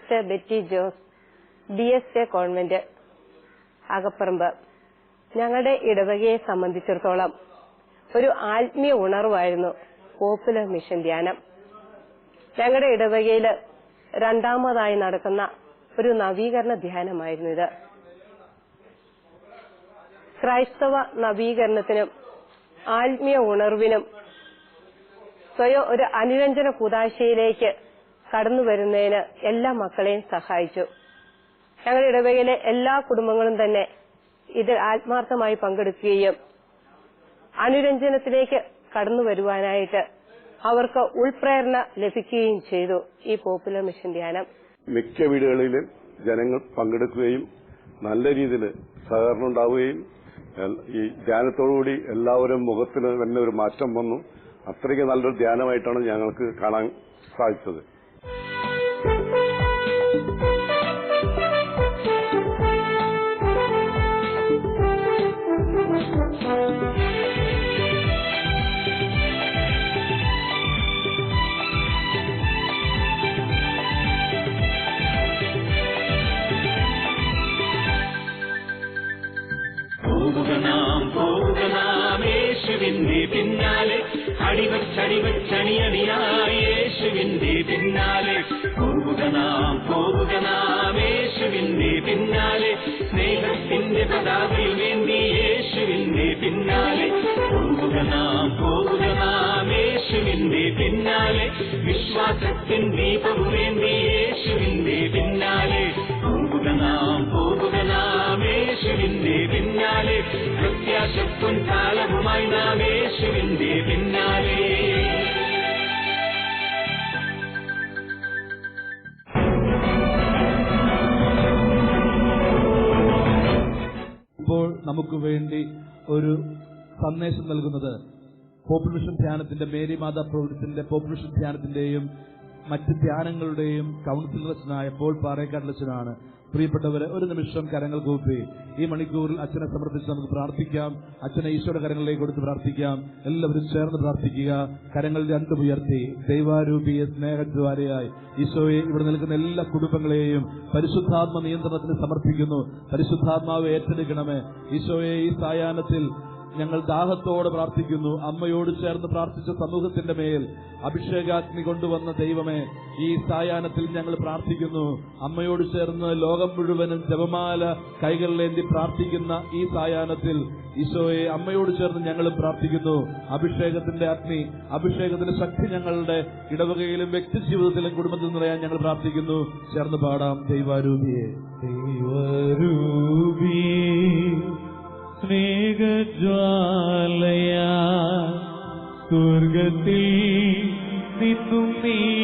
Sister Betty Jose D S A convent Akaparambu. ഞങ്ങളുടെ ഇടവകയെ സംബന്ധിച്ചിടത്തോളം ഒരു ആത്മീയ ഉണർവായിരുന്നു പോപ്പുലർ മിഷൻ ധ്യാനം. ഞങ്ങളുടെ ഇടവകയിൽ രണ്ടാമതായി നടക്കുന്ന ഒരു നവീകരണ ധ്യാനമായിരുന്നു ഇത്. ക്രൈസ്തവ നവീകരണത്തിനും ആത്മീയ ഉണർവിനും സ്വയം ഒരു അനുരഞ്ജന കൂതാശയിലേക്ക് കടന്നു വരുന്നതിന് എല്ലാ മക്കളെയും സഹായിച്ചു. ഞങ്ങളുടെ ഇടവകയിലെ എല്ലാ കുടുംബങ്ങളും തന്നെ ഇതിൽ ആത്മാർത്ഥമായി പങ്കെടുക്കുകയും അനുരഞ്ജനത്തിലേക്ക് കടന്നു വരുവാനായിട്ട് അവർക്ക് ഉൾപ്രേരണ ലഭിക്കുകയും ചെയ്തു ഈ പോപ്പുലർ മിഷൻ ധ്യാനം. മിക്ക വീടുകളിലും ജനങ്ങൾ പങ്കെടുക്കുകയും നല്ല രീതിയിൽ സഹകരണം ഉണ്ടാവുകയും ഈ ധ്യാനത്തോടുകൂടി എല്ലാവരും മുഖത്തിന് തന്നെ ഒരു മാറ്റം വന്നു. അത്രയ്ക്ക് നല്ലൊരു ധ്യാനമായിട്ടാണ് ഞങ്ങൾക്ക് കാണാൻ സാധിച്ചത്. അടിവച്ചടിവച്ചണിയണിയായി യേശുവിന്റെ പിന്നാലെ. പോവുക നാം പോവുക നാം യേശുവിന്റെ പിന്നാലെ. സ്നേഹത്തിന്റെ പതാകയിൽ വേണ്ടി യേശുവിന്റെ പിന്നാലെ. പോവുക നാം പോവുക നാം യേശുവിന്റെ പിന്നാലെ. വിശ്വാസത്തിൻ ദീപം വേണ്ടി യേശുവിന്റെ പിന്നാലെ. പോവുക നാം പോവുക നാം യേശുവിന്റെ പിന്നാലെ. കാലവുമായി നാം യേശുവിന്റെ പിന്നാലെ. ഒരു സന്ദേശം നൽകുന്നത് പോപ്പുലേഷൻ ധ്യാനത്തിന്റെ മേരി മാതാ പ്രവൃത്തിന്റെ പോപ്പുലേഷൻ ധ്യാനത്തിന്റെയും മറ്റ് ധ്യാനങ്ങളുടെയും കൗൺസിലറച്ചനായ പോൾ പാറേക്കാട്ടിലച്ചനാണ് പ്രിയപ്പെട്ടവരെ ഒരു നിമിഷം കരങ്ങൾ കൂപ്പി. ഈ മണിക്കൂറിൽ അച്ഛനെ സമർപ്പിച്ച് നമുക്ക് പ്രാർത്ഥിക്കാം. അച്ഛനെ ഈശോയുടെ കരങ്ങളിലേക്ക് കൊടുത്ത് പ്രാർത്ഥിക്കാം. എല്ലാവരും ചേർന്ന് പ്രാർത്ഥിക്കുക. കരങ്ങൾ രണ്ടും ഉയർത്തി. ദൈവാരൂപിയെ സ്നേഹദ്വാരയായി ഈശോയെ ഇവിടെ നിൽക്കുന്ന എല്ലാ കുടുംബങ്ങളെയും പരിശുദ്ധാത്മ നിയന്ത്രണത്തിന് സമർപ്പിക്കുന്നു. പരിശുദ്ധാത്മാവ് ഏറ്റെടുക്കണമേ. ഈശോയെ ഈ സായാഹ്നത്തിൽ ഞങ്ങൾ ദാഹത്തോട് പ്രാർത്ഥിക്കുന്നു. അമ്മയോട് ചേർന്ന് പ്രാർത്ഥിച്ച സമൂഹത്തിന്റെ മേൽ അഭിഷേകാഗ്നി കൊണ്ടുവന്ന ദൈവമേ ഈ സായാഹ്നത്തിൽ ഞങ്ങൾ പ്രാർത്ഥിക്കുന്നു. അമ്മയോട് ചേർന്ന് ലോകം മുഴുവനും ജപമാല കൈകളിലേന്തി പ്രാർത്ഥിക്കുന്ന ഈ സായാഹ്നത്തിൽ ഈശോയെ അമ്മയോട് ചേർന്ന് ഞങ്ങളും പ്രാർത്ഥിക്കുന്നു. അഭിഷേകത്തിന്റെ അഗ്നി അഭിഷേകത്തിന്റെ ശക്തി ഞങ്ങളുടെ ഇടവകയിലും വ്യക്തി ജീവിതത്തിലും കുടുംബത്തിൽ നിറയാൻ ഞങ്ങൾ പ്രാർത്ഥിക്കുന്നു. ചേർന്ന് പാടാം. ദൈവാരൂപിയെ ദൈവരൂപി. സ്നേഹജ്വാലയാ സ്വർഗത്തിൽ നിന്നും നീരു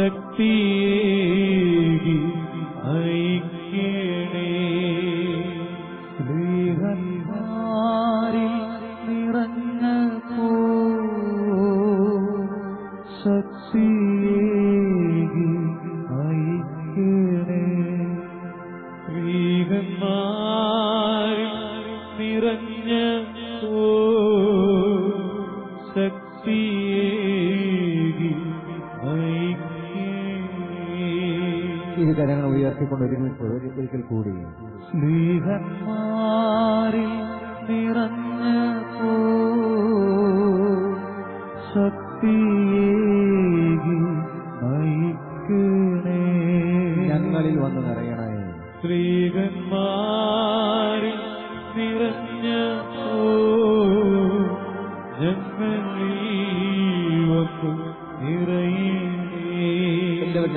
சக்தி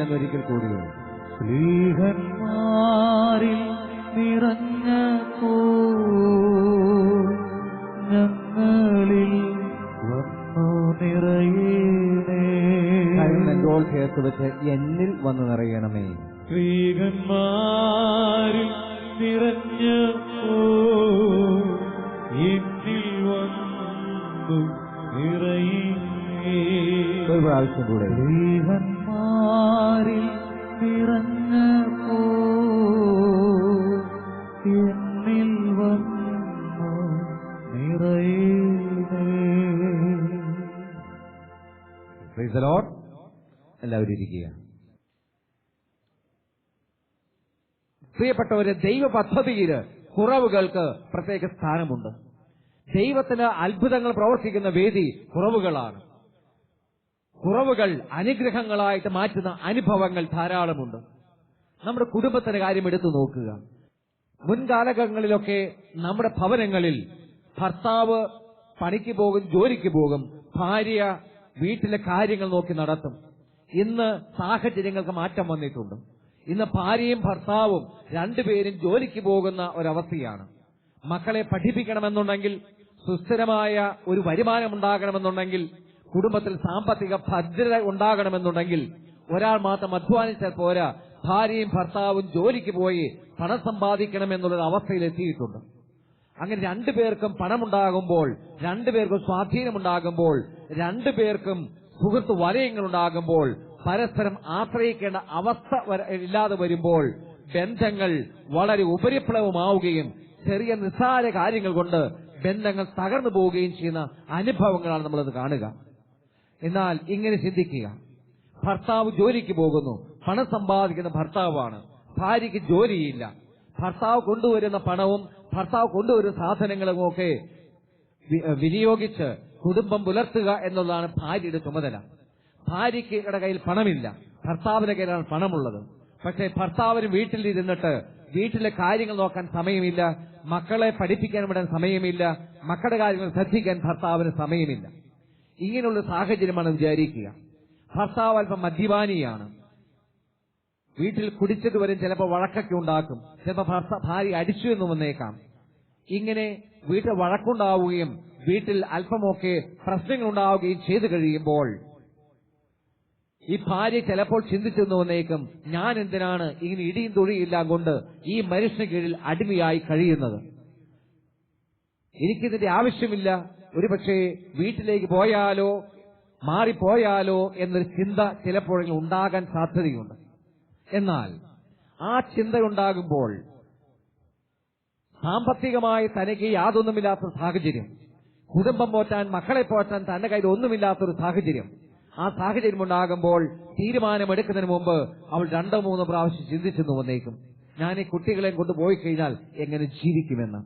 ഞാൻ ഒരിക്കൽ കൂടിയത് സ്ത്രീഹന്മാരിൽ നിറഞ്ഞ ഞങ്ങളിൽ വന്നു നിറയണേ. നെഞ്ചോൾ ചേർത്ത് വെച്ച് എന്നിൽ വന്നു നിറയണമേ. എല്ലാവരും പ്രിയപ്പെട്ടവര് ദൈവ പദ്ധതിയിൽ കുറവുകൾക്ക് പ്രത്യേക സ്ഥാനമുണ്ട്. ദൈവത്തിന് അത്ഭുതങ്ങൾ പ്രവർത്തിക്കുന്ന വേദി കുറവുകളാണ്. കുറവുകൾ അനുഗ്രഹങ്ങളായിട്ട് മാറ്റുന്ന അനുഭവങ്ങൾ ധാരാളമുണ്ട്. നമ്മുടെ കുടുംബത്തിന്റെ കാര്യം എടുത്തു നോക്കുക. മുൻകാലങ്ങളിലൊക്കെ നമ്മുടെ ഭവനങ്ങളിൽ ഭർത്താവ് പണിക്ക് പോകും ജോലിക്ക് പോകും ഭാര്യ വീട്ടിലെ കാര്യങ്ങൾ നോക്കി നടത്തും. ഇന്ന് സാഹചര്യങ്ങൾക്ക് മാറ്റം വന്നിട്ടുണ്ട്. ഇന്ന് ഭാര്യയും ഭർത്താവും രണ്ടുപേരും ജോലിക്ക് പോകുന്ന ഒരവസ്ഥയാണ്. മക്കളെ പഠിപ്പിക്കണമെന്നുണ്ടെങ്കിൽ സുസ്ഥിരമായ ഒരു വരുമാനം ഉണ്ടാകണമെന്നുണ്ടെങ്കിൽ കുടുംബത്തിൽ സാമ്പത്തിക ഭദ്രത ഉണ്ടാകണമെന്നുണ്ടെങ്കിൽ ഒരാൾ മാത്രം അധ്വാനിച്ചാൽ പോരാ ഭാര്യയും ഭർത്താവും ജോലിക്ക് പോയി പണം സമ്പാദിക്കണമെന്നുള്ളൊരു അവസ്ഥയിൽ എത്തിയിട്ടുണ്ട്. അങ്ങനെ രണ്ടുപേർക്കും പണമുണ്ടാകുമ്പോൾ രണ്ടുപേർക്കും സ്വാധീനമുണ്ടാകുമ്പോൾ രണ്ടുപേർക്കും സുഹൃത്ത് വലയങ്ങൾ ഉണ്ടാകുമ്പോൾ പരസ്പരം ആശ്രയിക്കേണ്ട അവസ്ഥ ഇല്ലാതെ വരുമ്പോൾ ബന്ധങ്ങൾ വളരെ ഉപരിപ്ലവമാവുകയും ചെറിയ നിസ്സാര കാര്യങ്ങൾ കൊണ്ട് ബന്ധങ്ങൾ തകർന്നു പോവുകയും ചെയ്യുന്ന അനുഭവങ്ങളാണ് നമ്മളത് കാണുക. എന്നാൽ ഇങ്ങനെ ചിന്തിക്കുക. ഭർത്താവ് ജോലിക്ക് പോകുന്നു. പണം സമ്പാദിക്കുന്ന ഭർത്താവാണ്. ഭാര്യയ്ക്ക് ജോലിയില്ല. ഭർത്താവ് കൊണ്ടുവരുന്ന പണവും ഭർത്താവ് കൊണ്ടുവരുന്ന സാധനങ്ങളും ഒക്കെ വിനിയോഗിച്ച് കുടുംബം പുലർത്തുക എന്നുള്ളതാണ് ഭാര്യയുടെ ചുമതല. ഭാര്യയ്ക്ക് കയ്യിൽ പണമില്ല. ഭർത്താവിന്റെ കയ്യിലാണ് പണമുള്ളത്. പക്ഷേ ഭർത്താവിന് വീട്ടിലിരുന്നിട്ട് വീട്ടിലെ കാര്യങ്ങൾ നോക്കാൻ സമയമില്ല. മക്കളെ പഠിപ്പിക്കാൻ വിടാൻ സമയമില്ല. മക്കളുടെ കാര്യങ്ങൾ ശ്രദ്ധിക്കാൻ ഭർത്താവിന് സമയമില്ല. ഇങ്ങനെയുള്ള സാഹചര്യമാണ് വിചാരിക്കുക. ഭർത്താവ് അല്പം മദ്യപാനിയാണ്. വീട്ടിൽ കുടിച്ചത് വരും ചിലപ്പോൾ വഴക്കൊക്കെ ഉണ്ടാക്കും. ചിലപ്പോൾ ഭാര്യ അടിച്ചു എന്ന് വന്നേക്കാം. ഇങ്ങനെ വീട്ടിൽ വഴക്കുണ്ടാവുകയും വീട്ടിൽ അല്പമൊക്കെ പ്രശ്നങ്ങൾ ഉണ്ടാവുകയും ചെയ്തു കഴിയുമ്പോൾ ഈ ഭാര്യ ചിലപ്പോൾ ചിന്തിച്ചെന്ന് വന്നേക്കും ഞാൻ എന്തിനാണ് ഇങ്ങനെ ഇടിയും തൊഴിയില്ലാം കൊണ്ട് ഈ മനുഷ്യന് കീഴിൽ അടിമയായി കഴിയുന്നത്? എനിക്കിതിന്റെ ആവശ്യമില്ല. ഒരുപക്ഷെ വീട്ടിലേക്ക് പോയാലോ മാറിപ്പോയാലോ എന്നൊരു ചിന്ത ചിലപ്പോഴെങ്കിലും ഉണ്ടാകാൻ സാധ്യതയുണ്ട്. എന്നാൽ ആ ചിന്തയുണ്ടാകുമ്പോൾ സാമ്പത്തികമായി തനിക്ക് യാതൊന്നുമില്ലാത്ത സാഹചര്യം. കുടുംബം പോറ്റാൻ മക്കളെ പോറ്റാൻ തന്റെ കയ്യിൽ ഒന്നുമില്ലാത്തൊരു സാഹചര്യം. ആ സാഹചര്യം ഉണ്ടാകുമ്പോൾ തീരുമാനമെടുക്കുന്നതിന് മുമ്പ് അവൾ രണ്ടോ മൂന്നോ പ്രാവശ്യം ചിന്തിച്ചെന്ന് വന്നേക്കും. ഞാൻ ഈ കുട്ടികളെയും കൊണ്ട് പോയി കഴിഞ്ഞാൽ എങ്ങനെ ജീവിക്കുമെന്ന്.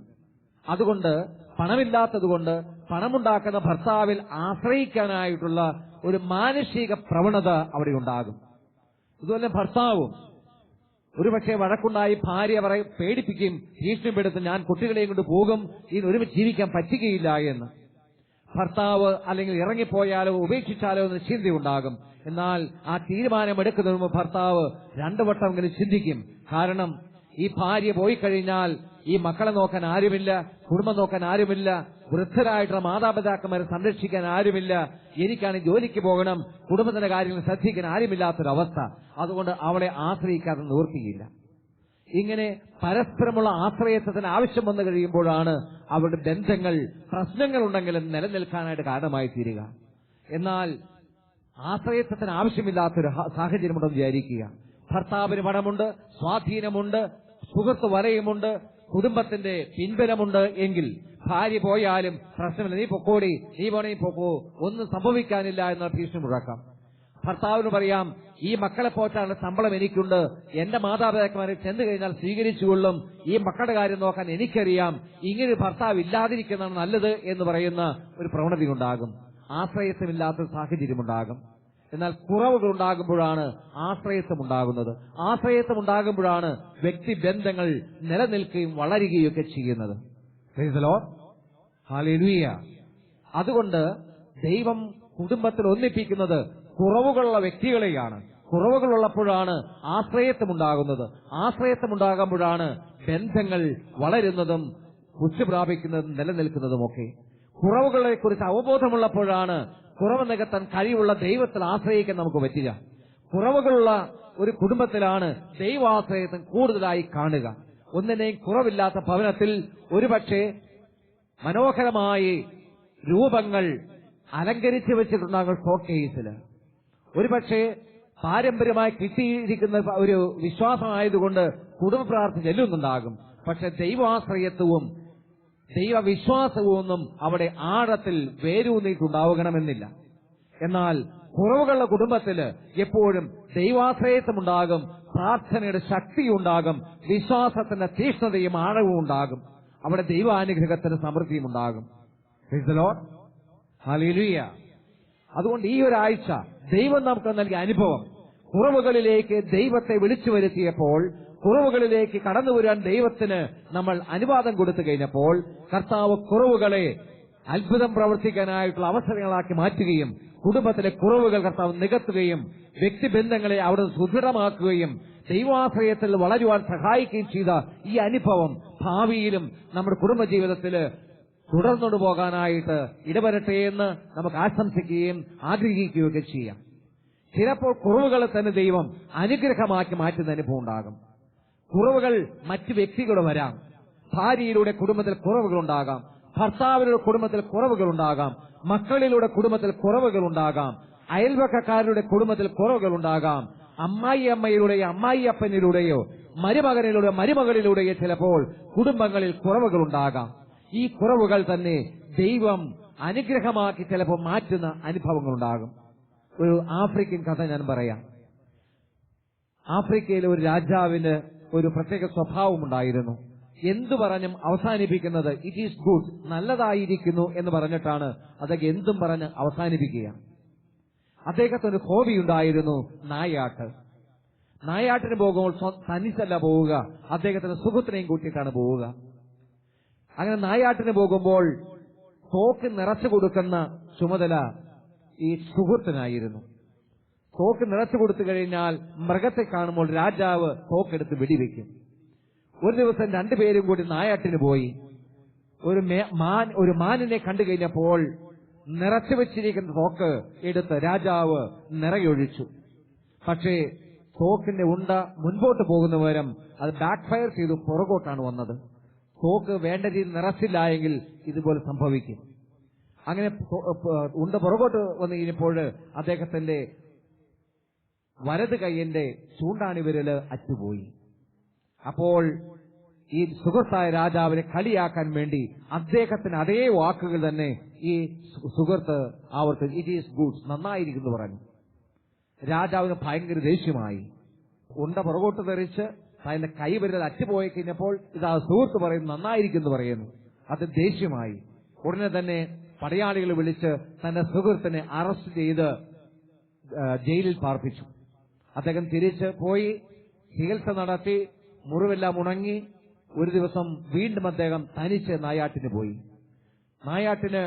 അതുകൊണ്ട് പണമില്ലാത്തതുകൊണ്ട് പണമുണ്ടാക്കുന്ന ഭർത്താവിൽ ആശ്രയിക്കാനായിട്ടുള്ള ഒരു മാനുഷിക പ്രവണത അവിടെ ഉണ്ടാകും. ഇതുപോലെ ഭർത്താവും ഒരുപക്ഷെ വഴക്കുണ്ടായി ഭാര്യ പറയും പേടിപ്പിക്കും ഭീഷണിപ്പെടുത്തും ഞാൻ കുട്ടികളെയും കൊണ്ട് പോകും ഇതിന് ഒരുമിച്ച് ജീവിക്കാൻ പറ്റുകയില്ല എന്ന്. ഭർത്താവ് അല്ലെങ്കിൽ ഇറങ്ങിപ്പോയാലോ ഉപേക്ഷിച്ചാലോ എന്ന് ചിന്തയുണ്ടാകും എന്നാൽ ആ തീരുമാനമെടുക്കുന്നതിന് മുമ്പ് ഭർത്താവ് രണ്ടു വട്ടം ഇങ്ങനെ ചിന്തിക്കും. കാരണം ഈ ഭാര്യ പോയി കഴിഞ്ഞാൽ ഈ മക്കളെ നോക്കാൻ ആരുമില്ല കുടുംബം നോക്കാൻ ആരുമില്ല വൃദ്ധരായിട്ടുള്ള മാതാപിതാക്കന്മാരെ സംരക്ഷിക്കാൻ ആരുമില്ല. എനിക്കാണ് ജോലിക്ക് പോകണം. കുടുംബത്തിന്റെ കാര്യങ്ങൾ ശ്രദ്ധിക്കാൻ ആരുമില്ലാത്തൊരവസ്ഥ. അതുകൊണ്ട് അവളെ ആശ്രയിക്കാതെ നിവർത്തിയില്ല. ഇങ്ങനെ പരസ്പരമുള്ള ആശ്രയത്വത്തിന് ആവശ്യം വന്നു കഴിയുമ്പോഴാണ് അവരുടെ ബന്ധങ്ങൾ പ്രശ്നങ്ങളുണ്ടെങ്കിലും നിലനിൽക്കാനായിട്ട് കാരണമായി തീരുക. എന്നാൽ ആശ്രയത്വത്തിന് ആവശ്യമില്ലാത്തൊരു സാഹചര്യമുണ്ടെന്ന് വിചാരിക്കുക. ഭർത്താവിന് പണമുണ്ട് സ്വാധീനമുണ്ട് സുഹൃത്ത് വലയുമുണ്ട് കുടുംബത്തിന്റെ പിൻബലമുണ്ട് എങ്കിൽ ഭാര്യ പോയാലും പ്രശ്നമില്ല. നീ പൊക്കോടി. നീ പോണേ പൊക്കോ. ഒന്നും സംഭവിക്കാനില്ല എന്ന ഭീഷണി മുഴക്കാം. ഭർത്താവിന് പറയാം ഈ മക്കളെ പോറ്റാനുള്ള ശമ്പളം എനിക്കുണ്ട്. എന്റെ മാതാപിതാക്കന്മാരെ ചെന്ന് കഴിഞ്ഞാൽ സ്വീകരിച്ചുകൊള്ളും ഈ മക്കളുടെ കാര്യം നോക്കാൻ എനിക്കറിയാം. ഇങ്ങനെ ഭർത്താവ് ഇല്ലാതിരിക്കുന്നതാണ് നല്ലത് എന്ന് പറയുന്ന ഒരു പ്രവണതയുണ്ടാകും ആശ്രയത്വമില്ലാത്ത സാഹചര്യമുണ്ടാകും എന്നാൽ കുറവുകൾ ഉണ്ടാകുമ്പോഴാണ് ആശ്രയത്വം ഉണ്ടാകുന്നത്. ആശ്രയത്വം ഉണ്ടാകുമ്പോഴാണ് വ്യക്തിബന്ധങ്ങൾ നിലനിൽക്കുകയും വളരുകയും ഒക്കെ ചെയ്യുന്നത്. The അതുകൊണ്ട് ദൈവം കുടുംബത്തിൽ ഒന്നിപ്പിക്കുന്നത് കുറവുകളുള്ള വ്യക്തികളെയാണ്. കുറവുകളുള്ളപ്പോഴാണ് ആശ്രയത്വമുണ്ടാകുന്നത്. ആശ്രയത്വമുണ്ടാകുമ്പോഴാണ് ബന്ധങ്ങൾ വളരുന്നതും പുഷ്ടി പ്രാപിക്കുന്നതും നിലനിൽക്കുന്നതുമൊക്കെ. കുറവുകളെ കുറിച്ച് അവബോധമുള്ളപ്പോഴാണ് കുറവ് നികത്താൻ കഴിവുള്ള ദൈവത്തിൽ ആശ്രയിക്കാൻ നമുക്ക് പറ്റുക കുറവുകളുള്ള ഒരു കുടുംബത്തിലാണ് ദൈവാശ്രയത്വം കൂടുതലായി കാണുക. ഒന്നിനെയും കുറവില്ലാത്ത ഭവനത്തിൽ ഒരുപക്ഷെ മനോഹരമായി രൂപങ്ങൾ അലങ്കരിച്ചു വെച്ചിട്ടുണ്ടാകും ഷോ കേസിൽ ഒരുപക്ഷെ പാരമ്പര്യമായി കിട്ടിയിരിക്കുന്ന ഒരു വിശ്വാസമായതുകൊണ്ട് കുടുംബ പ്രാർത്ഥന ചെല്ലുന്നുണ്ടാകും. പക്ഷെ ദൈവാശ്രയത്വവും ദൈവവിശ്വാസവും അവിടെ ആഴത്തിൽ വേരൂന്നിട്ടുണ്ടാവണമെന്നില്ല എന്നാൽ കുറവുകളുടെ കുടുംബത്തിൽ എപ്പോഴും ദൈവാശ്രയത്വമുണ്ടാകും പ്രാർത്ഥനയുടെ ശക്തിയുണ്ടാകും വിശ്വാസത്തിന്റെ തീക്ഷ്ണതയും ആഴവും ഉണ്ടാകും അവിടെ ദൈവാനുഗ്രഹത്തിന് സമൃദ്ധിയും ഉണ്ടാകും. അതുകൊണ്ട് ഈ ഒരാഴ്ച ദൈവം നമുക്ക് നൽകിയ അനുഭവം കുറവുകളിലേക്ക് ദൈവത്തെ വിളിച്ചു വരുത്തിയപ്പോൾ കുറവുകളിലേക്ക് കടന്നു വരാൻ ദൈവത്തിന് നമ്മൾ അനുവാദം കൊടുത്തു കഴിഞ്ഞപ്പോൾ കർത്താവ് കുറവുകളെ അത്ഭുതം പ്രവർത്തിക്കാനായിട്ടുള്ള അവസരങ്ങളാക്കി മാറ്റുകയും കുടുംബത്തിലെ കുറവുകൾ കർത്താവ് നികത്തുകയും വ്യക്തിബന്ധങ്ങളെ അവിടെ സുദൃഢമാക്കുകയും ദൈവാശ്രയത്തിൽ വളരുവാൻ സഹായിക്കുകയും ചെയ്ത ഈ അനുഭവം ഭാവിയിലും നമ്മുടെ കുടുംബജീവിതത്തിൽ തുടർന്നുകൊണ്ട് പോകാനായിട്ട് ഇടവരട്ടെ എന്ന് നമുക്ക് ആശംസിക്കുകയും ആഗ്രഹിക്കുകയൊക്കെ ചെയ്യാം. ചിലപ്പോൾ കുറവുകളെ തന്നെ ദൈവം അനുഗ്രഹമാക്കി മാറ്റുന്ന അനുഭവം ഉണ്ടാകും. കുറവുകൾ മറ്റു വ്യക്തികൾ വരാം. ഭാര്യയിലൂടെ കുടുംബത്തിൽ കുറവുകൾ ഉണ്ടാകാം ഭർത്താവിലൂടെ കുടുംബത്തിൽ കുറവുകൾ ഉണ്ടാകാം മക്കളിലൂടെ കുടുംബത്തിൽ കുറവുകൾ ഉണ്ടാകാം അയൽവക്കക്കാരുടെ കുടുംബത്തിൽ കുറവുകൾ ഉണ്ടാകാം അമ്മായി അമ്മയിലൂടെയോ അമ്മായി അപ്പനിലൂടെയോ മരുമകനിലൂടെ മരുമകളിലൂടെയോ ചിലപ്പോൾ കുടുംബങ്ങളിൽ കുറവുകൾ ഉണ്ടാകാം ഈ കുറവുകൾ തന്നെ ദൈവം അനുഗ്രഹമാക്കി ചിലപ്പോൾ മാറ്റുന്ന അനുഭവങ്ങൾ ഉണ്ടാകും ഒരു ആഫ്രിക്കൻ കഥ ഞാൻ പറയാം. ആഫ്രിക്കയിലെ ഒരു രാജാവിന് ഒരു പ്രത്യേക സ്വഭാവമുണ്ടായിരുന്നു. എന്തു പറഞ്ഞും അവസാനിപ്പിക്കുന്നത് ഇറ്റ് ഈസ് ഗുഡ് നല്ലതായിരിക്കുന്നു എന്ന് പറഞ്ഞിട്ടാണ് അതൊക്കെ എന്തും പറഞ്ഞ് അവസാനിപ്പിക്കുക. അദ്ദേഹത്തിന് ഒരു ഹോബി ഉണ്ടായിരുന്നു നായാട്ട്. നായാട്ടിന് പോകുമ്പോൾ തനിച്ചല്ല പോവുക. അദ്ദേഹത്തിന് സുഹൃത്തിനെയും കൂട്ടിയിട്ടാണ് പോവുക. അങ്ങനെ നായാട്ടിന് പോകുമ്പോൾ തോക്ക് നിറച്ചു കൊടുക്കുന്ന ചുമതല ഈ സുഹൃത്തിനായിരുന്നു. തോക്ക് നിറച്ചു കൊടുത്തു കഴിഞ്ഞാൽ മൃഗത്തെ കാണുമ്പോൾ രാജാവ് തോക്കെടുത്ത് വെടിവെക്കും. ഒരു ദിവസം രണ്ടുപേരും കൂടി നായാട്ടിന് പോയി. ഒരു മാൻ ഒരു മാനിനെ കണ്ടു കഴിഞ്ഞപ്പോൾ നിറച്ചു വെച്ചിരിക്കുന്ന തോക്ക് എടുത്ത് രാജാവ് നിറയൊഴിച്ചു. പക്ഷേ തോക്കിന്റെ ഉണ്ട മുൻപോട്ട് പോകുന്ന പകരം അത് ബാക്ക് ഫയർ ചെയ്തു പുറകോട്ടാണ് വന്നത്. തോക്ക് വേണ്ട രീതിയിൽ നിറച്ചില്ല എങ്കിൽ ഇതുപോലെ സംഭവിക്കും. അങ്ങനെ ഉണ്ട പുറകോട്ട് വന്നു കഴിഞ്ഞപ്പോൾ അദ്ദേഹത്തിന്റെ വലത് കൈയിന്റെ ചൂണ്ടാണി വിരൽ അറ്റുപോയി. അപ്പോൾ ഈ സുഹൃത്തായ രാജാവിനെ കളിയാക്കാൻ വേണ്ടി അദ്ദേഹത്തിന് അതേ വാക്കുകൾ തന്നെ ഈ സുഹൃത്ത് അവർക്ക് ഇറ്റ് ഈസ് ഗുഡ്സ് നന്നായിരിക്കുന്നു പറഞ്ഞു രാജാവിന് ഭയങ്കര ദേഷ്യമായി. ഉണ്ട പുറകോട്ട് തെറിച്ച് അതിന്റെ വരുന്നത് അറ്റുപോയി കഴിഞ്ഞപ്പോൾ ഇതാ സുഹൃത്ത് പറയുന്നു നന്നായിരിക്കുന്നു പറയുന്നു. അത് ദേഷ്യമായി. ഉടനെ തന്നെ പടയാളികളെ വിളിച്ച് തന്റെ സുഹൃത്തിനെ അറസ്റ്റ് ചെയ്ത് ജയിലിൽ പാർപ്പിച്ചു. അദ്ദേഹം തിരിച്ച് പോയി ചികിത്സ നടത്തി മുറിവെല്ലാം ഉണങ്ങി ഒരു ദിവസം വീണ്ടും അദ്ദേഹം തനിച്ച് നായാട്ടിന് പോയി. നായാട്ടിന്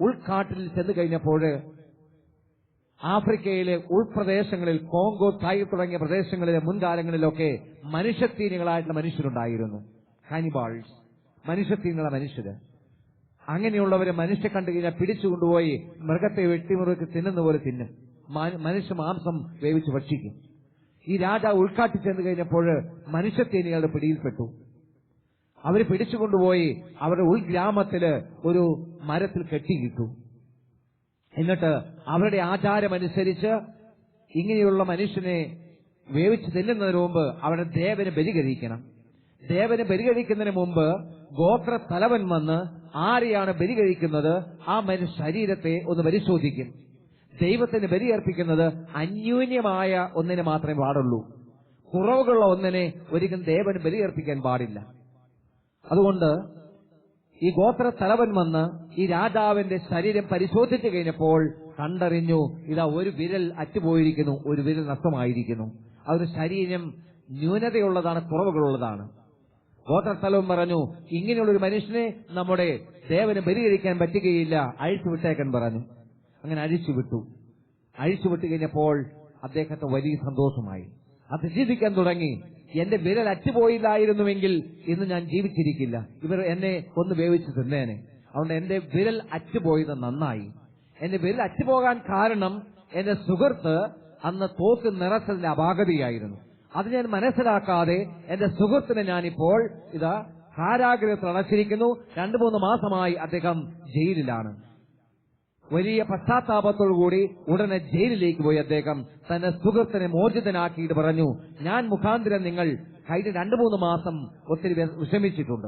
ഉൾക്കാട്ടിൽ ചെന്ന് കഴിഞ്ഞപ്പോൾ ആഫ്രിക്കയിലെ ഉൾപ്രദേശങ്ങളിൽ കോങ്കോ തായ് തുടങ്ങിയ പ്രദേശങ്ങളിലെ മുൻകാലങ്ങളിലൊക്കെ മനുഷ്യത്തീനികളായിട്ടുള്ള മനുഷ്യരുണ്ടായിരുന്നു. ഹാനിബാൾസ് മനുഷ്യത്തീനികളെ മനുഷ്യര്. അങ്ങനെയുള്ളവരെ മനുഷ്യ കണ്ടു കഴിഞ്ഞാൽ പിടിച്ചുകൊണ്ടുപോയി മൃഗത്തെ വെട്ടിമുറുക്കി തിന്നുന്ന പോലെ തിന്നും. മനുഷ്യ മാംസം വേവിച്ച് ഭക്ഷിക്കും. ഈ രാജ ഉൾക്കാട്ടി ചെന്ന് കഴിഞ്ഞപ്പോൾ മനുഷ്യത്തേനികളുടെ പിടിയിൽപ്പെട്ടു. അവർ പിടിച്ചുകൊണ്ടുപോയി അവരുടെ ഉൾഗ്രാമത്തിൽ ഒരു മരത്തിൽ കെട്ടിയിട്ടു. എന്നിട്ട് അവരുടെ ആചാരമനുസരിച്ച് ഇങ്ങനെയുള്ള മനുഷ്യനെ വേവിച്ച് തെല്ലുന്നതിന് മുമ്പ് അവരുടെ ദേവനെ ബലികരിക്കണം ദേവനെ ബലികഴിക്കുന്നതിന് മുമ്പ് ഗോത്ര തലവൻ വന്ന് ആരെയാണ് ബലികരിക്കുന്നത് ആ മനുഷ്യ ശരീരത്തെ ഒന്ന് പരിശോധിക്കും. ദൈവത്തിന് ബലിയർപ്പിക്കുന്നത് അന്യൂന്യമായ ഒന്നിനെ മാത്രമേ പാടുള്ളൂ. കുറവുകളുള്ള ഒന്നിനെ ഒരിക്കലും ദേവന് ബലിയർപ്പിക്കാൻ പാടില്ല. അതുകൊണ്ട് ഈ ഗോത്ര തലവൻ വന്ന് ഈ രാജാവിന്റെ ശരീരം പരിശോധിച്ചു കഴിഞ്ഞപ്പോൾ കണ്ടറിഞ്ഞു ഇതാ ഒരു വിരൽ അറ്റുപോയിരിക്കുന്നു ഒരു വിരൽ നഷ്ടമായിരിക്കുന്നു. അതൊരു ശരീരം ന്യൂനതയുള്ളതാണ് കുറവുകളുള്ളതാണ്. ഗോത്ര തലവൻ പറഞ്ഞു ഇങ്ങനെയുള്ള ഒരു മനുഷ്യനെ നമ്മുടെ ദേവന് ബലികഴിക്കാൻ പറ്റുകയില്ല അഴിച്ചു വിട്ടേക്കാൻ പറഞ്ഞു. അങ്ങനെ അഴിച്ചുവിട്ടു അഴിച്ചുവിട്ട് കഴിഞ്ഞപ്പോൾ അദ്ദേഹത്തെ വലിയ സന്തോഷമായി. അത് ജീവിക്കാൻ തുടങ്ങി. എന്റെ വിരൽ അറ്റുപോയില്ലായിരുന്നുവെങ്കിൽ ഇന്ന് ഞാൻ ജീവിച്ചിരിക്കില്ല. ഇവർ എന്നെ ഒന്ന് വേവിച്ചു തിന്നേനെ. അതുകൊണ്ട് എന്റെ വിരൽ അറ്റുപോയത് നന്നായി. എന്റെ വിരൽ അറ്റുപോകാൻ കാരണം എന്റെ സുഹൃത്ത് അന്ന് തോക്ക് നിറച്ചതിന്റെ അപാകതയായിരുന്നു. അത് ഞാൻ മനസ്സിലാക്കാതെ എന്റെ സുഹൃത്തിനെ ഞാനിപ്പോൾ ഇതാ കാരാഗ്രഹത്തിൽ അടച്ചിരിക്കുന്നു. രണ്ടു മൂന്ന് മാസമായി അദ്ദേഹം ജയിലിലാണ്. വലിയ പശ്ചാത്താപത്തോടുകൂടി ഉടനെ ജയിലിലേക്ക് പോയി അദ്ദേഹം തന്റെ സുഹൃത്തിനെ മോചിതനാക്കിയിട്ട് പറഞ്ഞു ഞാൻ മുഖാന്തരം നിങ്ങൾ കഴിഞ്ഞ രണ്ടു മൂന്ന് മാസം ഒത്തിരി വിഷമിച്ചിട്ടുണ്ട്.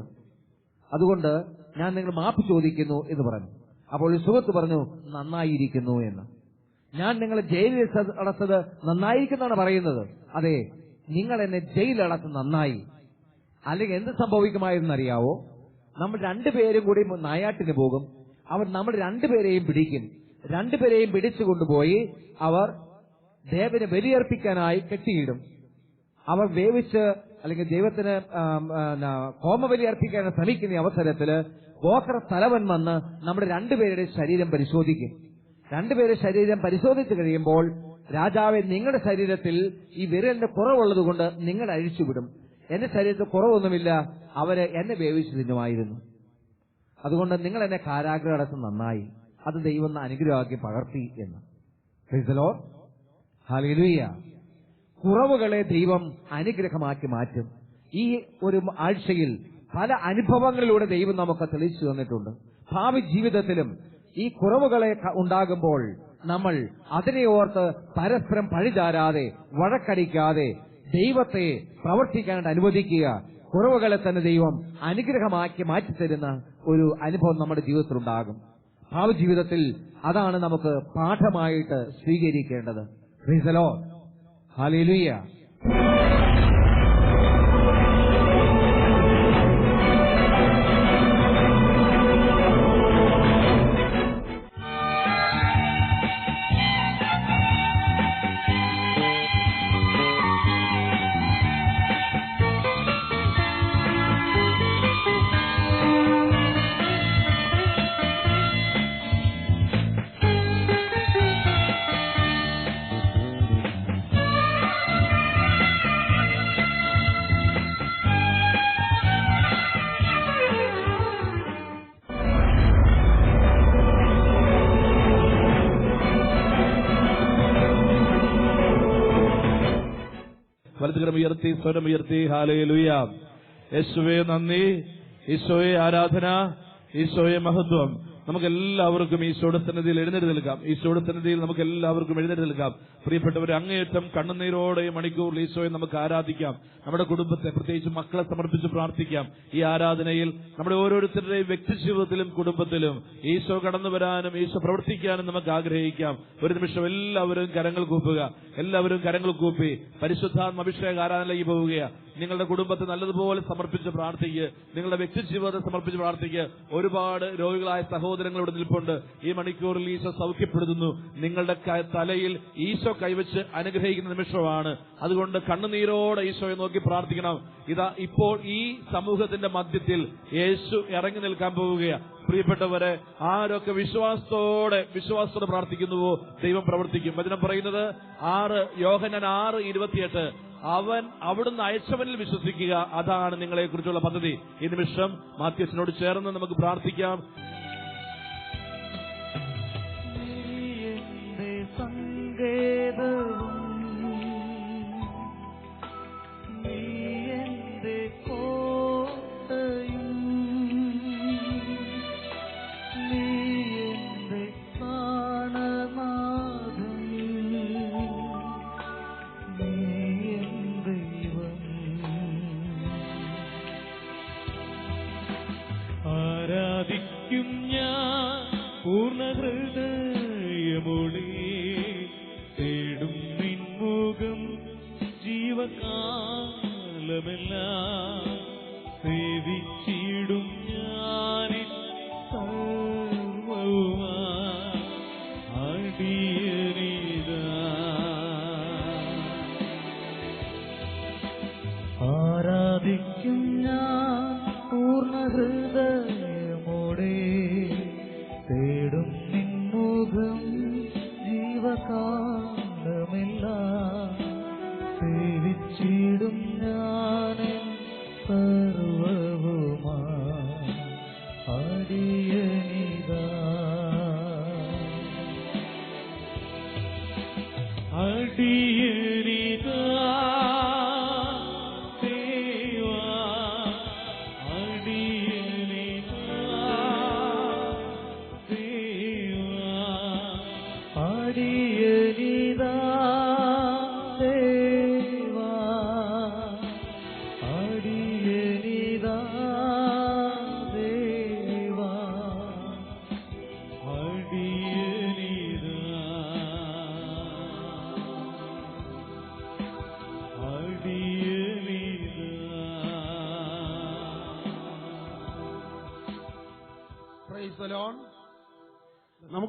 അതുകൊണ്ട് ഞാൻ നിങ്ങൾ മാപ്പ് ചോദിക്കുന്നു എന്ന് പറഞ്ഞു. അപ്പോൾ സുഹൃത്ത് പറഞ്ഞു നന്നായിരിക്കുന്നു എന്ന്. ഞാൻ നിങ്ങളെ ജയിലിൽ അടച്ചത് നന്നായിരിക്കുന്നാണ് പറയുന്നത്. അതെ നിങ്ങൾ എന്നെ ജയിലിൽ അടച്ച് നന്നായി. അല്ലെങ്കിൽ എന്ത് സംഭവിക്കുമായിരുന്നറിയാവോ? നമ്മൾ രണ്ടുപേരും കൂടി നായാട്ടിന് പോകും. അവർ നമ്മൾ രണ്ടുപേരെയും പിടിക്കും. രണ്ടുപേരെയും പിടിച്ചു കൊണ്ടുപോയി അവർ ദേവനെ ബലിയർപ്പിക്കാനായി കെട്ടിയിടും. അവർ വേവിച്ച് അല്ലെങ്കിൽ ദൈവത്തിന് കോമ അർപ്പിക്കാൻ ശ്രമിക്കുന്ന അവസരത്തിൽ ഗോത്ര തലവൻ വന്ന് നമ്മുടെ രണ്ടുപേരുടെ ശരീരം പരിശോധിക്കും. രണ്ടുപേരുടെ ശരീരം പരിശോധിച്ചു കഴിയുമ്പോൾ രാജാവെ നിങ്ങളുടെ ശരീരത്തിൽ ഈ വിരലിന്റെ കുറവുള്ളത് കൊണ്ട് നിങ്ങൾ അഴിച്ചുവിടും. എന്റെ ശരീരത്തിൽ കുറവൊന്നുമില്ല. അവർ എന്നെ വേവിച്ചു തിന്നുമായിരുന്നു. അതുകൊണ്ട് നിങ്ങൾ എന്നെ കാരാഗ്രഹം അടക്കം നന്നായി. അത് ദൈവം അനുഗ്രഹമാക്കി പകർത്തി എന്ന്. Hallelujah. കുറവുകളെ ദൈവം അനുഗ്രഹമാക്കി മാറ്റും. ഈ ഒരു ആഴ്ചയിൽ പല അനുഭവങ്ങളിലൂടെ ദൈവം നമുക്ക് തെളിയിച്ചു തന്നിട്ടുണ്ട്. ഭാവി ജീവിതത്തിലും ഈ കുറവുകളെ ഉണ്ടാകുമ്പോൾ നമ്മൾ അതിനെ ഓർത്ത് പരസ്പരം പഴിചാരാതെ വഴക്കടിക്കാതെ ദൈവത്തെ പ്രവർത്തിക്കാനായിട്ട് അനുവദിക്കുക. കുറവുകളെ തന്നെ ദൈവം അനുഗ്രഹമാക്കി മാറ്റിത്തരുന്ന ഒരു അനുഭവം നമ്മുടെ ജീവിതത്തിലുണ്ടാകും. ഭാവി ജീവിതത്തിൽ അതാണ് നമുക്ക് പാഠമായിട്ട് സ്വീകരിക്കേണ്ടത്. Praise ഉയർത്തി സ്വരം ഉയർത്തി. ഹാലയിലുയ യേശുവെ നന്ദി. ഈശോയെ ആരാധന. ഈശോയെ മഹത്വം. നമുക്ക് എല്ലാവർക്കും ഈശോയുടെ സന്നിധിയിൽ എഴുന്നേറ്റ് നിൽക്കാം. ഈശോയുടെ സന്നിധിയിൽ നമുക്ക് എല്ലാവർക്കും എഴുന്നേറ്റ് നിൽക്കാം. പ്രിയപ്പെട്ടവർ അങ്ങേയറ്റം കണ്ണുനീരോടെ ഈ മണിക്കൂറിൽ ഈശോയെ നമുക്ക് ആരാധിക്കാം. നമ്മുടെ കുടുംബത്തെ പ്രത്യേകിച്ച് മക്കളെ സമർപ്പിച്ച് പ്രാർത്ഥിക്കാം. ഈ ആരാധനയിൽ നമ്മുടെ ഓരോരുത്തരുടെയും വ്യക്തി ജീവിതത്തിലും കുടുംബത്തിലും ഈശോ കടന്നു വരാനും ഈശോ പ്രവർത്തിക്കാനും നമുക്ക് ആഗ്രഹിക്കാം. ഒരു നിമിഷം എല്ലാവരും കരങ്ങൾ കൂപ്പുക. എല്ലാവരും കരങ്ങൾ കൂപ്പി. പരിശുദ്ധാത്മ അഭിഷേക ആരാധനയിലേക്ക് പോവുകയാണ് നിങ്ങളുടെ കുടുംബത്തെ നല്ലതുപോലെ സമർപ്പിച്ച് പ്രാർത്ഥിക്കുക നിങ്ങളുടെ വ്യക്തി ജീവിതത്തെ സമർപ്പിച്ച് പ്രാർത്ഥിക്കുക ഒരുപാട് രോഗികളായ സഹോദരങ്ങൾ ഇവിടെ നിൽപ്പുണ്ട്. ഈ മണിക്കൂറിൽ ഈശോ സൗഖ്യപ്പെടുത്തുന്നു. നിങ്ങളുടെ തലയിൽ ഈശോ കൈവച്ച് അനുഗ്രഹിക്കുന്ന നിമിഷമാണ്. അതുകൊണ്ട് കണ്ണുനീരോടെ ഈശോയെ നോക്കി പ്രാർത്ഥിക്കണം. ഇതാ ഇപ്പോൾ ഈ സമൂഹത്തിന്റെ മധ്യത്തിൽ യേശു ഇറങ്ങി നിൽക്കാൻ പോവുകയാണ് പ്രിയപ്പെട്ടവരെ ആരൊക്കെ വിശ്വാസത്തോടെ വിശ്വാസത്തോടെ പ്രാർത്ഥിക്കുന്നുവോ ദൈവം പ്രവർത്തിക്കും. വചനം പറയുന്നത് ആറ് യോഹനൻ ആറ് ഇരുപത്തിയെട്ട്. അവൻ അവിടുന്ന് അയച്ചവനിൽ വിശ്വസിക്കുക. അതാണ് നിങ്ങളെ കുറിച്ചുള്ള പദ്ധതി. ഈ നിമിഷം മാത്യസിനോട് ചേർന്ന് നമുക്ക് പ്രാർത്ഥിക്കാം. ആരാധിക്കും ഞാൻ പൂർണ ഹൃദയമോടെ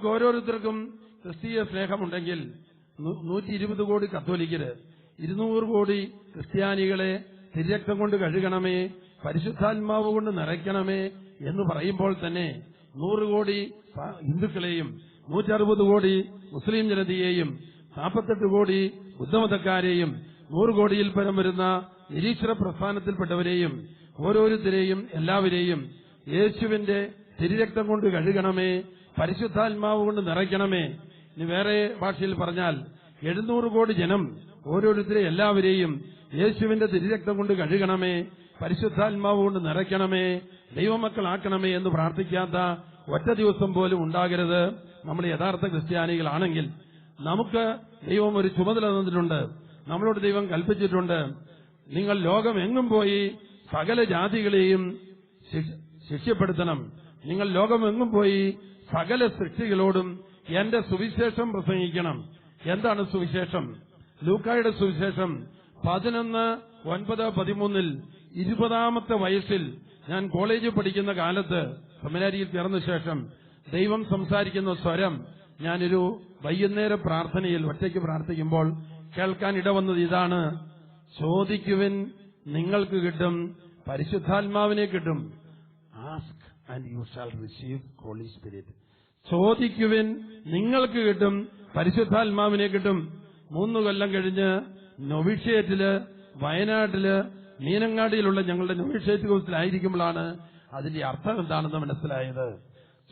നമുക്ക് ഓരോരുത്തർക്കും ക്രിസ്തീയ സ്നേഹമുണ്ടെങ്കിൽ നൂറ്റി ഇരുപത് കോടി കത്തോലിക്കര് ഇരുന്നൂറ് കോടി ക്രിസ്ത്യാനികളെ തിരക്തം കൊണ്ട് കഴുകണമേ പരിശുദ്ധാത്മാവ് കൊണ്ട് നിറയ്ക്കണമേ എന്ന് പറയുമ്പോൾ തന്നെ നൂറ് കോടി ഹിന്ദുക്കളെയും നൂറ്ററുപത് കോടി മുസ്ലിം ജനതയെയും നാൽപ്പത്തെട്ട് കോടി ബുദ്ധമതക്കാരെയും നൂറ് കോടിയിൽ പരം വരുന്ന നിരീശ്വര പ്രസ്ഥാനത്തിൽപ്പെട്ടവരെയും ഓരോരുത്തരെയും എല്ലാവരെയും യേശുവിന്റെ തിരിരക്തം കൊണ്ട് കഴുകണമേ പരിശുദ്ധാത്മാവ് കൊണ്ട് നിറയ്ക്കണമേ ഇനി വേറെ ഭാഷയിൽ പറഞ്ഞാൽ എഴുന്നൂറ് കോടി ജനം ഓരോരുത്തരെ എല്ലാവരെയും യേശുവിന്റെ തിരിരക്തം കൊണ്ട് കഴുകണമേ പരിശുദ്ധാത്മാവ് കൊണ്ട് നിറയ്ക്കണമേ ദൈവമക്കളാക്കണമേ എന്ന് പ്രാർത്ഥിക്കാത്ത ഒറ്റ ദിവസം പോലും ഉണ്ടാകരുത്. നമ്മൾ യഥാർത്ഥ ക്രിസ്ത്യാനികളാണെങ്കിൽ നമുക്ക് ദൈവം ഒരു ചുമതല തന്നിട്ടുണ്ട്. നമ്മളോട് ദൈവം കൽപ്പിച്ചിട്ടുണ്ട്. നിങ്ങൾ ലോകം എങ്ങും പോയി സകല ജാതികളെയും ശിക്ഷ്യപ്പെടുത്തണം നിങ്ങൾ ലോകമെങ്ങും പോയി സകല സൃഷ്ടികളോടും എന്റെ സുവിശേഷം പ്രസംഗിക്കണം. എന്താണ് സുവിശേഷം? ലൂക്കായുടെ സുവിശേഷം പതിനൊന്ന് ഒൻപത് പതിമൂന്നിൽ ഇരുപതാമത്തെ വയസ്സിൽ ഞാൻ കോളേജിൽ പഠിക്കുന്ന കാലത്ത് സെമിനാരിയിൽ ചേർന്ന ശേഷം ദൈവം സംസാരിക്കുന്ന സ്വരം ഞാനൊരു വൈകുന്നേര പ്രാർത്ഥനയിൽ ഒറ്റയ്ക്ക് പ്രാർത്ഥിക്കുമ്പോൾ കേൾക്കാൻ ഇടവന്നത് ഇതാണ്. ചോദിക്കുവിൻ നിങ്ങൾക്ക് കിട്ടും പരിശുദ്ധാത്മാവിനെ കിട്ടും. Ask and you shall receive Holy Spirit ചോദിക്കുവിൻ നിങ്ങൾക്ക് കിട്ടും പരിശുദ്ധാത്മാവിനെ കിട്ടും. മൂന്നു കൊല്ലം കഴിഞ്ഞ് നൊവിഷേറ്റിൽ വയനാട്ടിൽ മീനങ്ങാടിയിലുള്ള ഞങ്ങളുടെ നൊവിഷേറ്റ് ഹൗസിലായിരിക്കുമ്പോഴാണ് അതിന്റെ അർത്ഥം എന്താണെന്ന് മനസ്സിലായത്.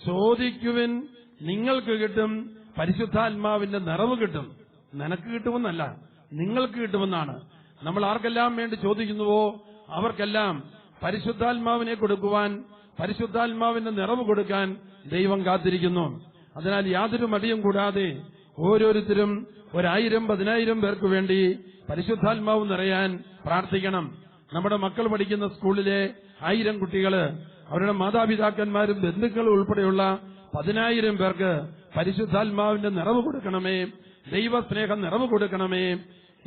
ചോദിക്കുവിൻ നിങ്ങൾക്ക് കിട്ടും പരിശുദ്ധാത്മാവിന്റെ നിറവ് കിട്ടും. നിനക്ക് കിട്ടുമെന്നല്ല നിങ്ങൾക്ക് കിട്ടുമെന്നാണ്. നമ്മൾ ആർക്കെല്ലാം വേണ്ടി ചോദിക്കുന്നുവോ? അവർക്കെല്ലാം പരിശുദ്ധാത്മാവിനെ കൊടുക്കുവാൻ പരിശുദ്ധാത്മാവിന്റെ നിറവ് കൊടുക്കാൻ ദൈവം കാത്തിരിക്കുന്നു. അതിനാൽ യാതൊരു മടിയും കൂടാതെ ഓരോരുത്തരും ഒരായിരം പതിനായിരം പേർക്ക് വേണ്ടി പരിശുദ്ധാത്മാവ് നിറയാൻ പ്രാർത്ഥിക്കണം. നമ്മുടെ മക്കൾ പഠിക്കുന്ന സ്കൂളിലെ ആയിരം കുട്ടികൾ അവരുടെ മാതാപിതാക്കന്മാരും ബന്ധുക്കളും ഉൾപ്പെടെയുള്ള പതിനായിരം പേർക്ക് പരിശുദ്ധാത്മാവിന്റെ നിറവ് കൊടുക്കണമേ. ദൈവസ്നേഹം നിറവ് കൊടുക്കണമേ.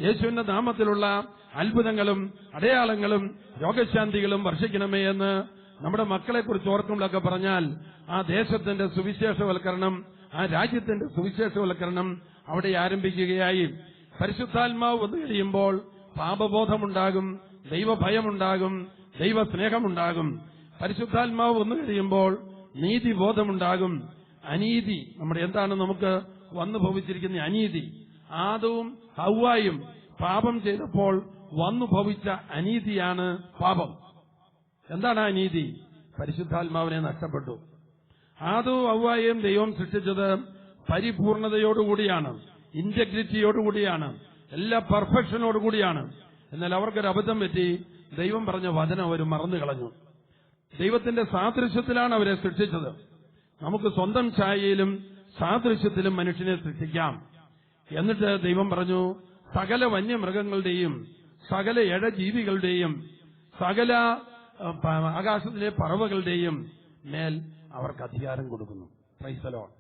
യേശുവിന്റെ നാമത്തിലുള്ള അത്ഭുതങ്ങളും അടയാളങ്ങളും രോഗശാന്തികളും വർഷിക്കണമേ എന്ന് നമ്മുടെ മക്കളെ കുറിച്ച് ഓർക്കുമ്പോഴൊക്കെ പറഞ്ഞാൽ ആ ദേശത്തിന്റെ സുവിശേഷവൽക്കരണം ആ രാജ്യത്തിന്റെ സുവിശേഷവൽക്കരണം അവിടെ ആരംഭിക്കുകയായി. പരിശുദ്ധാത്മാവ് വന്നു കഴിയുമ്പോൾ പാപബോധമുണ്ടാകും ദൈവഭയമുണ്ടാകും ദൈവസ്നേഹമുണ്ടാകും. പരിശുദ്ധാത്മാവ് വന്നു കഴിയുമ്പോൾ നീതിബോധമുണ്ടാകും. അനീതി നമ്മുടെ എന്താണ് നമുക്ക് വന്നു ഭവിച്ചിരിക്കുന്ന അനീതി? ആദവും ഹൗവായും പാപം ചെയ്തപ്പോൾ വന്നു ഭവിച്ച അനീതിയാണ് പാപം. എന്താണ് ആ നീതി? പരിശുദ്ധാത്മാവിനെ നഷ്ടപ്പെട്ടു. ആദോ ഹൗവായെയും ദൈവം സൃഷ്ടിച്ചത് പരിപൂർണതയോടുകൂടിയാണ് ഇന്റഗ്രിറ്റിയോടുകൂടിയാണ് എല്ലാ പെർഫെക്ഷനോടുകൂടിയാണ് എന്നാൽ അവർക്കൊരു അബദ്ധം പറ്റി ദൈവം പറഞ്ഞ വചനം അവർ മറന്നു കളഞ്ഞു. ദൈവത്തിന്റെ സാദൃശ്യത്തിലാണ് അവരെ സൃഷ്ടിച്ചത്. നമുക്ക് സ്വന്തം ഛായയിലും സാദൃശ്യത്തിലും മനുഷ്യനെ സൃഷ്ടിക്കാം. എന്നിട്ട് ദൈവം പറഞ്ഞു സകല വന്യമൃഗങ്ങളുടെയും സകല ഇഴജീവികളുടെയും സകല ആകാശത്തിലെ പറവകളുടെയും മേൽ അവർക്ക് അധികാരം കൊടുക്കുന്നു. ക്രൈസ്തലോ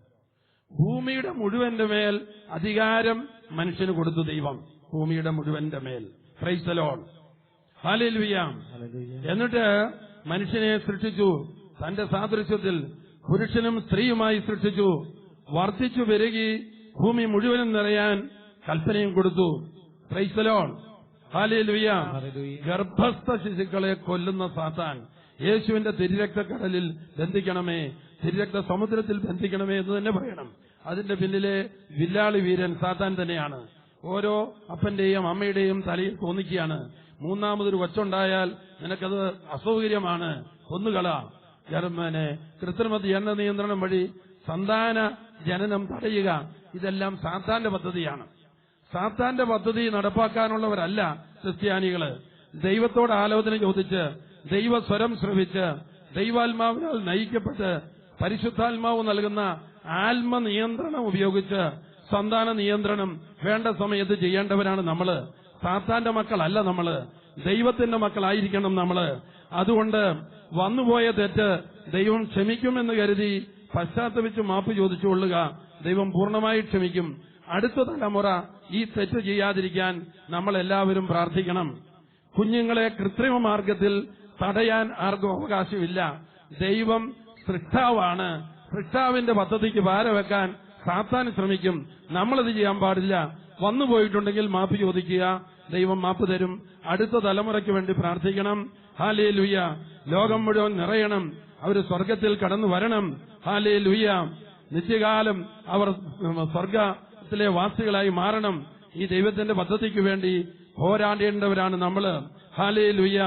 ഭൂമിയുടെ മുഴുവന്റെ മേൽ അധികാരം മനുഷ്യന് കൊടുത്തു ദൈവം. ഭൂമിയുടെ മുഴുവന്റെ മേൽ. ക്രൈസ്തലോൺ ഹാലേലുയാം എന്നിട്ട് മനുഷ്യനെ സൃഷ്ടിച്ചു. തന്റെ സാദൃശ്യത്തിൽ പുരുഷനും സ്ത്രീയുമായി സൃഷ്ടിച്ചു. വർദ്ധിച്ചു പെരുകി ഭൂമി മുഴുവനും നിറയാൻ കൽപ്പനയും കൊടുത്തു. പ്രൈസലോൺ ഹാലേലുയാം. ഗർഭസ്ഥ ശിശുക്കളെ കൊല്ലുന്ന സാത്താൻ. യേശുവിന്റെ തിരുരക്തക്കടലിൽ ബന്ധിക്കണമേ. തിരുരക്ത സമുദ്രത്തിൽ ബന്ധിക്കണമേ എന്ന് തന്നെ പറയണം. അതിന്റെ പിന്നിലെ വില്ലാളി വീരൻ സാത്താൻ തന്നെയാണ്. ഓരോ അപ്പന്റെയും അമ്മയുടെയും തലയിൽ തോന്നിക്കുകയാണ്. മൂന്നാമതൊരു കൊച്ചുണ്ടായാൽ നിനക്കത് അസൗകര്യമാണ്. ഒന്നുകള ജർമ്മനെ കൃത്രിമ ജനന നിയന്ത്രണം വഴി സന്താന ജനനം തടയുക. ഇതെല്ലാം സാത്താന്റെ പദ്ധതിയാണ്. സാത്താന്റെ പദ്ധതി നടപ്പാക്കാനുള്ളവരല്ല ക്രിസ്ത്യാനികൾ. ദൈവത്തോട് ആലോചന ചോദിച്ച് ദൈവസ്വരം ശ്രവിച്ച് ദൈവാത്മാവിനാൽ നയിക്കപ്പെട്ട് പരിശുദ്ധാത്മാവ് നൽകുന്ന ആത്മ നിയന്ത്രണം ഉപയോഗിച്ച് സന്താന നിയന്ത്രണം വേണ്ട സമയത്ത് ചെയ്യേണ്ടവരാണ് നമ്മൾ. സാത്താന്റെ മക്കളല്ല നമ്മൾ. ദൈവത്തിന്റെ മക്കളായിരിക്കണം നമ്മൾ. അതുകൊണ്ട് വന്നുപോയ തെറ്റ് ദൈവം ക്ഷമിക്കുമെന്ന് കരുതി പശ്ചാത്തപിച്ച് മാപ്പ് ചോദിച്ചുകൊള്ളുക ദൈവം പൂർണമായി ക്ഷമിക്കും. അടുത്ത തലമുറ ഈ തെറ്റ് ചെയ്യാതിരിക്കാൻ നമ്മളെല്ലാവരും പ്രാർത്ഥിക്കണം. കുഞ്ഞുങ്ങളെ കൃത്രിമ മാർഗത്തിൽ തടയാൻ ആർക്കും അവകാശമില്ല. ദൈവം സൃഷ്ടാവാണ്. സൃഷ്ടാവിന്റെ പദ്ധതിക്ക് ഭാരവെക്കാൻ സാത്താൻ ശ്രമിക്കും. നമ്മളത് ചെയ്യാൻ പാടില്ല. വന്നു പോയിട്ടുണ്ടെങ്കിൽ മാപ്പ് ചോദിക്കുക. ദൈവം മാപ്പ് തരും. അടുത്ത തലമുറയ്ക്ക് വേണ്ടി പ്രാർത്ഥിക്കണം. ഹാലേ ലുയ്യ ലോകം മുഴുവൻ നിറയണം. അവർ സ്വർഗത്തിൽ കടന്നു വരണം. ഹാലേ ലുയ്യ നിത്യകാലം അവർ സ്വർഗത്തിലെ വാസികളായി മാറണം. ഈ ദൈവത്തിന്റെ പദ്ധതിക്ക് വേണ്ടി പോരാടേണ്ടവരാണ് നമ്മൾ. ഹാലേ ലുയ്യ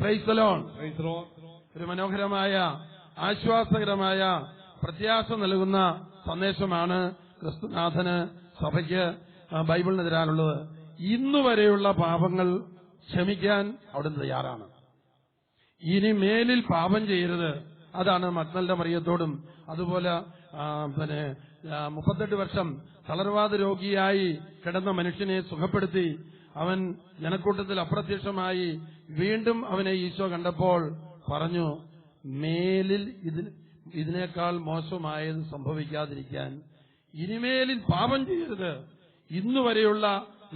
പ്രൈസലോൺ ഒരു മനോഹരമായ ആശ്വാസകരമായ പ്രത്യാശ നൽകുന്ന സന്ദേശമാണ് ക്രിസ്തുനാഥന് സഭയ്ക്ക് ബൈബിളിനെതിരാനുള്ളത് ബൈബിളിന് തരാനുള്ളത് ഇന്നുവരെയുള്ള പാപങ്ങൾ ക്ഷമിക്കാൻ അവിടുന്ന് തയ്യാറാണ്. ഇനി മേലിൽ പാപം ചെയ്യരുത്. അതാണ് മക്നലിന്റെ മറിയത്തോടും അതുപോലെ പിന്നെ മുപ്പത്തെട്ട് വർഷം തളർവാദ രോഗിയായി കിടന്ന മനുഷ്യനെ സുഖപ്പെടുത്തി അവൻ ജനക്കൂട്ടത്തിൽ അപ്രത്യക്ഷമായി വീണ്ടും അവനെ ഈശോ കണ്ടപ്പോൾ പറഞ്ഞു മേലിൽ ഇതിന് ഇതിനേക്കാൾ മോശമായത് സംഭവിക്കാതിരിക്കാൻ ഇനിമേലിൽ പാപം ചെയ്യരുത്. ഇന്നുവരെയുള്ള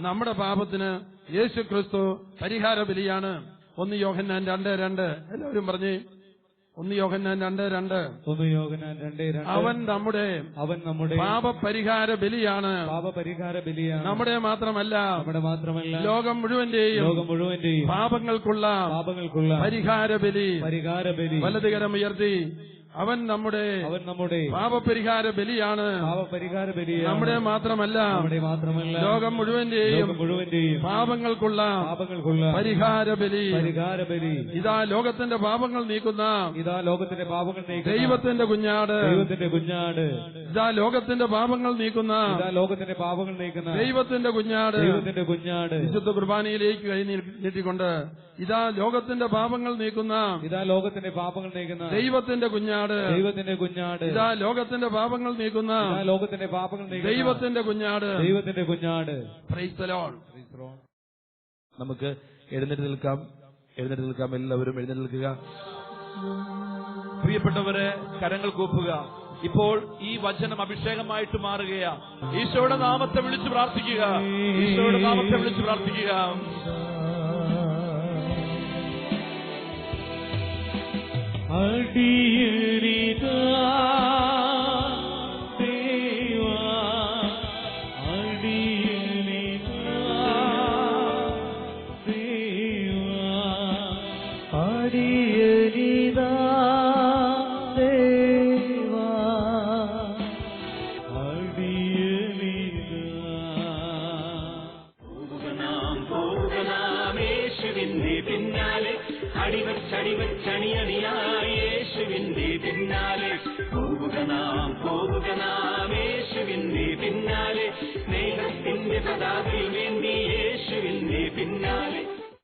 നമ്മുടെ പാപത്തിന് യേശു ക്രിസ്തു പരിഹാര ബലിയാണ് ഒന്ന് യോഹന്നാൻ രണ്ട് രണ്ട്. എല്ലാവരും പറഞ്ഞേ ഒന്ന് യോഗനാൻ രണ്ട് രണ്ട്. ഒന്ന് യോഗനാൻ രണ്ടേ രണ്ട്. അവൻ നമ്മുടെ അവൻ നമ്മുടെ പാപപരിഹാര ബലിയാണ്. പാപപരിഹാര ബലിയാണ്. നമ്മുടെ മാത്രമല്ല നമ്മുടെ മാത്രമല്ല ലോകം മുഴുവന്റെയും ലോകം മുഴുവന്റെയും പാപങ്ങൾക്കുള്ള പാപങ്ങൾക്കുള്ള പരിഹാര ബലി. പരിഹാര ബലി. വലതുകരം ഉയർത്തി. അവൻ നമ്മുടെ അവൻ നമ്മുടെ പാപപരിഹാര ബലിയാണ്. പാപപരിഹാര ബലിയാണ്. നമ്മുടെ മാത്രമല്ല നമ്മുടെ മാത്രമല്ല ലോകം മുഴുവന്റെയും മുഴുവന്റെയും പാപങ്ങൾക്കുള്ള പാപങ്ങൾക്കുള്ള പരിഹാര ബലി. പരിഹാര ബലി. ഇതാ ലോകത്തിന്റെ പാപങ്ങൾ നീക്കുന്ന ഇതാ ലോകത്തിന്റെ പാപങ്ങൾ നീക്കുന്ന ദൈവത്തിന്റെ കുഞ്ഞാട്. ദൈവത്തിന്റെ കുഞ്ഞാട്. ഇതാ ലോകത്തിന്റെ പാപങ്ങൾ നീക്കുന്ന ഇതാ ലോകത്തിന്റെ പാപങ്ങൾ നീക്കുന്ന ദൈവത്തിന്റെ കുഞ്ഞാട്. ദൈവത്തിന്റെ കുഞ്ഞാട്. വിശുദ്ധ കുർബാനയിലേക്ക് കൈ നീട്ടിക്കൊണ്ട് ഇതാ ലോകത്തിന്റെ പാപങ്ങൾ നീക്കുന്ന ഇതാ ലോകത്തിന്റെ പാപങ്ങൾ നീക്കുന്ന ദൈവത്തിന്റെ കുഞ്ഞാട്. ദൈവത്തിന്റെ കുഞ്ഞാട്. ഇതാ ലോകത്തിന്റെ പാപങ്ങൾ നീക്കുന്ന ലോകത്തിന്റെ പാപങ്ങൾ ദൈവത്തിന്റെ കുഞ്ഞാട്. ദൈവത്തിന്റെ കുഞ്ഞാട്. Lord. നമുക്ക് എഴുന്നേറ്റ് നിൽക്കാം. എഴുന്നേറ്റ് നിൽക്കാം. എല്ലാവരും എഴുന്നേറ്റ് നിൽക്കുക. പ്രിയപ്പെട്ടവരെ കരങ്ങൾ കൂപ്പുക. ഇപ്പോൾ ഈ വചനം അഭിഷേകമായിട്ട് മാറുകയാണ്. ഈശോയുടെ നാമത്തെ വിളിച്ചു പ്രാർത്ഥിക്കുക. ഈശോയുടെ നാമത്തെ വിളിച്ചു പ്രാർത്ഥിക്കുക. அடியிரிதான்